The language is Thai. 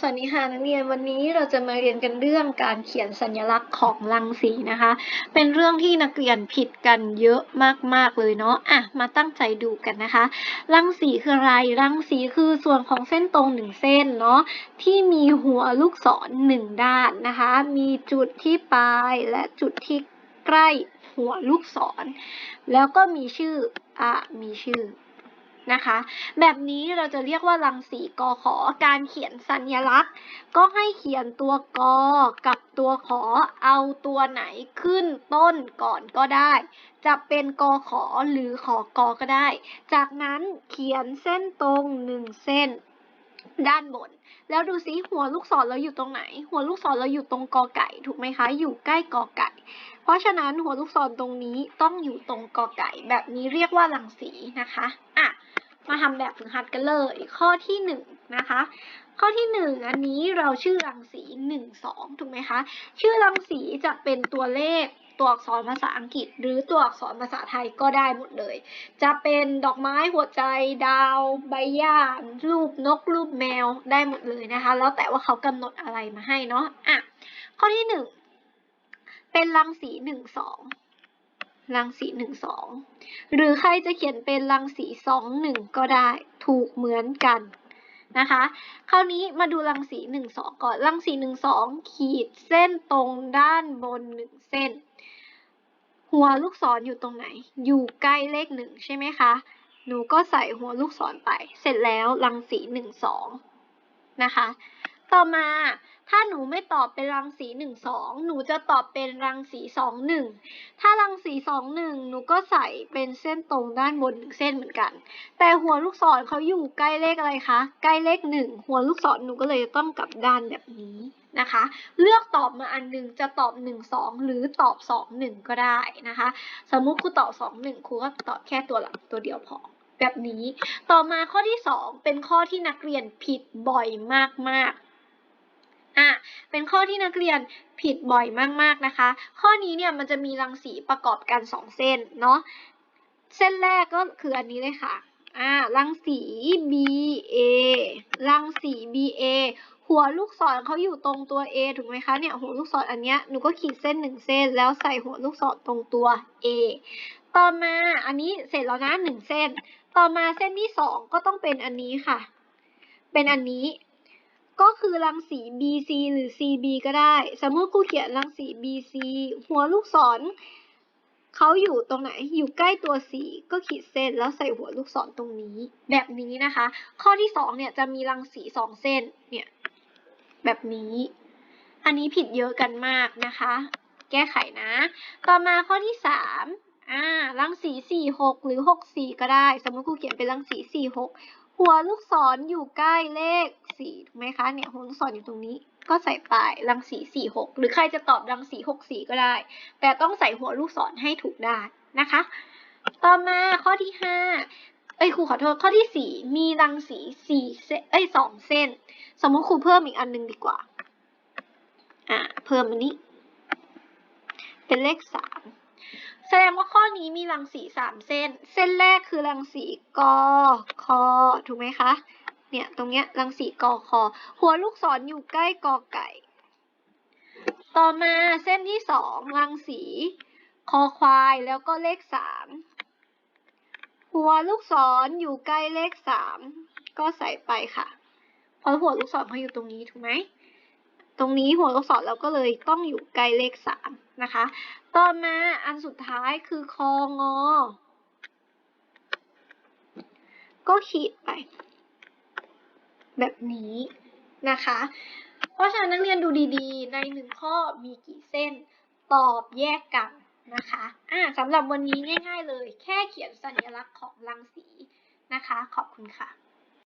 สวัสดีค่ะนักเรียนวันนี้เราจะมาเรียนกันเรื่องการเขียนสัญลักษณ์ของรังสีนะคะ เป็นเรื่องที่นักเรียนผิดกันเยอะมากๆเลยเนาะอะมาตั้งใจดูกันนะคะ รังสีคืออะไรรังสีคือส่วนของเส้นตรงหนึ่งเส้นเนาะที่มีหัวลูกศรหนึ่งด้านนะคะ มีจุดที่ปลายและจุดที่ใกล้หัวลูกศร แล้วก็มีชื่ออะมีชื่อ นะคะ แบบนี้เราจะเรียกว่ารังสีกอขอการเขียนสัญลักษณ์ ก็ให้เขียนตัวกอกับตัวขอเอาตัวไหนขึ้นต้นก่อนก็ได้ จะเป็นกอขอหรือขอกอก็ได้ จากนั้นเขียนเส้นตรงหนึ่งเส้นด้านบน แล้วดูซิหัวลูกศรเราอยู่ตรงไหน หัวลูกศรเราอยู่ตรงกอไก่ถูกไหมคะ อยู่ใกล้กอไก่ เพราะฉะนั้นหัวลูกศรตรงนี้ต้องอยู่ตรงกอไก่ แบบนี้เรียกว่ารังสีนะคะอะ มาทำแบบฝึกหัดกันเลยข้อที่หนึ่งนะคะ ข้อที่หนึ่งอันนี้เราชื่อรังสีหนึ่งสองถูกไหมคะ ชื่อรังสีจะเป็นตัวเลขตัวอักษรภาษาอังกฤษ หรือตัวอักษรภาษาไทยก็ได้หมดเลย จะเป็นดอกไม้หัวใจดาว ใบหญ้ารูปนกรูปแมวได้หมดเลยนะคะ แล้วแต่ว่าเขากำหนดอะไรมาให้เนาะอะข้อที่หนึ่งเป็นรังสีหนึ่งสอง รังสีหนึ่งสองหรือใครจะเขียนเป็นรังสีสองหนึ่งก็ได้ถูกเหมือนกันนะคะ คราวนี้มาดูรังสีหนึ่งสองก่อนรังสีหนึ่งสองขีดเส้นตรงด้านบนหนึ่งเส้น หัวลูกศรออยู่ตรงไหน อยู่ใกล้เลขหนึ่งใช่ไหมคะ หนูก็ใส่หัวลูกศรไป เสร็จแล้วรังสีหนึ่งสองนะคะ ต่อมา ถ้าหนูไม่ตอบเป็นรังสีหนึ่งสองหนูจะตอบเป็นรังสีสองหนึ่งถ้ารังสีสองหนึ่งหนูก็ใส่เป็นเส้นตรงด้านบนหนึ่งเส้นเหมือนกัน แต่หัวลูกศรเขาอยู่ใกล้เลขอะไรคะ ใกล้เลขหนึ่งหัวลูกศรหนูก็เลยต้องกลับด้านแบบนี้นะคะ เลือกตอบมาอันหนึ่งจะตอบหนึ่งสองหรือตอบสองหนึ่งก็ได้นะคะ สมมุติครูตอบสองหนึ่งครูก็ตอบแค่ตัวหลังตัวเดียวพอแบบนี้ ต่อมาข้อที่สองเป็นข้อที่นักเรียนผิดบ่อยมากๆ อะเป็นข้อที่นักเรียนผิดบ่อยมากๆนะคะ ข้อนี้เนี่ยมันจะมีรังสีประกอบกันสองเส้นเนาะเส้นแรกก็คืออันนี้เลยค่ะอ่ารังสี BA รังสี BA หัวลูกศรเขาอยู่ตรงตัว A ถูกไหมคะเนี่ยหัวลูกศรอันเนี้ยหนูก็ขีดเส้นหนึ่งเส้น แล้วใส่หัวลูกศรตรงตัว A ต่อมาอันนี้เสร็จแล้วนะหนึ่งเส้น ต่อมาเส้นที่สองก็ต้องเป็นอันนี้ค่ะ เป็นอันนี้ ก็คือรังสี BC หรือ CB ก็ได้ สมมติครูเขียนรังสี BC หัวลูกศรเขาอยู่ตรงไหน อยู่ใกล้ตัว C ก็ขีดเส้นแล้วใส่หัวลูกศรตรงนี้ แบบนี้นะคะ ข้อที่สองเนี่ยจะมีรังสีสองเส้น เนี่ย แบบนี้ อันนี้ผิดเยอะกันมากนะคะ แก้ไขนะ ต่อมาข้อที่สามอ่า รังสีสี่หกหรือหกสี่ก็ได้ สมมติครูเขียนเป็นรังสีสี่หก หัวลูกศรอยู่ใกล้เลขสี่ถูกไหมคะเนี่ยหัวลูกศรอยู่ตรงนี้ก็ใส่ไปรังสีสี่หกหรือใครจะตอบรังสีหกสี่ก็ได้ แต่ต้องใส่หัวลูกศรให้ถูกด้านนะคะ ต่อมาข้อที่ห้าเอ้ยครูขอโทษข้อที่สี่มีรังสีสี่เส้นเอ้ยสองเส้น สมมติครูเพิ่มอีกอันหนึงดีกว่าอ่าเพิ่มอันนี้ เป็นเลขสาม แสดงว่าข้อนี้มีรังสีสามเส้น เส้นแรกคือรังสีกอคอถูกไหมคะ เนี่ยตรงเนี้ยรังสีกอคอหัวลูกศรอยู่ใกล้กอไก่ ต่อมาเส้นที่สองรังสีคอควายแล้วก็เลขสามหัวลูกศรอยู่ใกล้เลขสามก็ใส่ไปค่ะเพราะหัวลูกศรเขาอยู่ตรงนี้ถูกไหมตรงนี้หัวลูกศรเราก็เลยต้องอยู่ใกล้เลขสาม นะคะ ต่อมาอันสุดท้ายคือคองอ ก็ขีดไป แบบนี้นะคะ เพราะฉะนั้นนักเรียนดูดีๆ ในหนึ่งข้อมีกี่เส้น ตอบแยกกันนะคะอ่าสำหรับวันนี้ง่ายๆเลย แค่เขียนสัญลักษณ์ของรังสีนะคะ ขอบคุณค่ะ